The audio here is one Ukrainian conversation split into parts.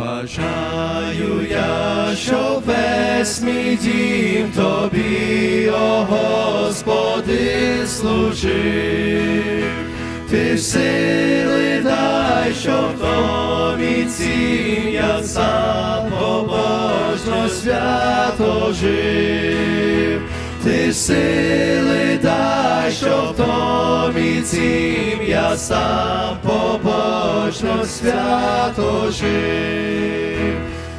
Бажаю я, що весь мій дім тобі, о Господи, служив. Ти сили дай, щоб тобі я сам побожно свято жив. Ти сили дай, щоб тобі я сам побожно свято жив.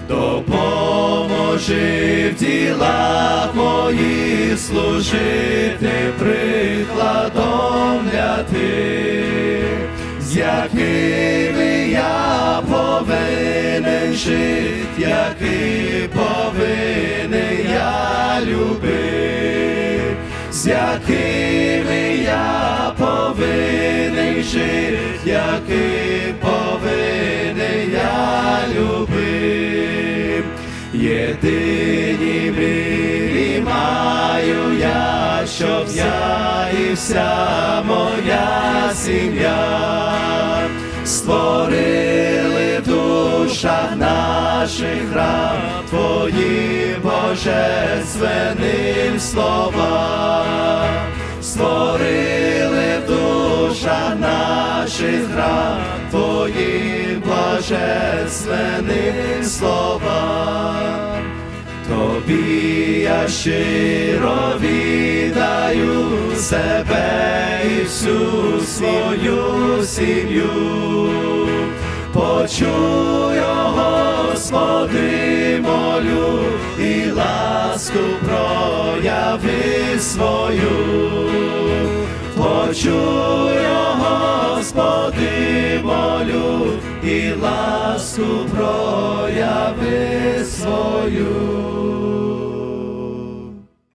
Допоможи в ділах моїх служити прикладом для тих, з якими я повинен жити, який повинен я любити, з якими я повинен жити, який повинен я любити. Єдині мрії маю я, щоб я і вся моя сім'я створили в душах наших храм Твої божественним слова, наших храм Твої божественним словам. Тобі я щиро віддаю себе і всю свою сім'ю. Почуй, Господи, молю, і ласку прояви свою. Почуй, о Господи, молю, і ласку прояви свою.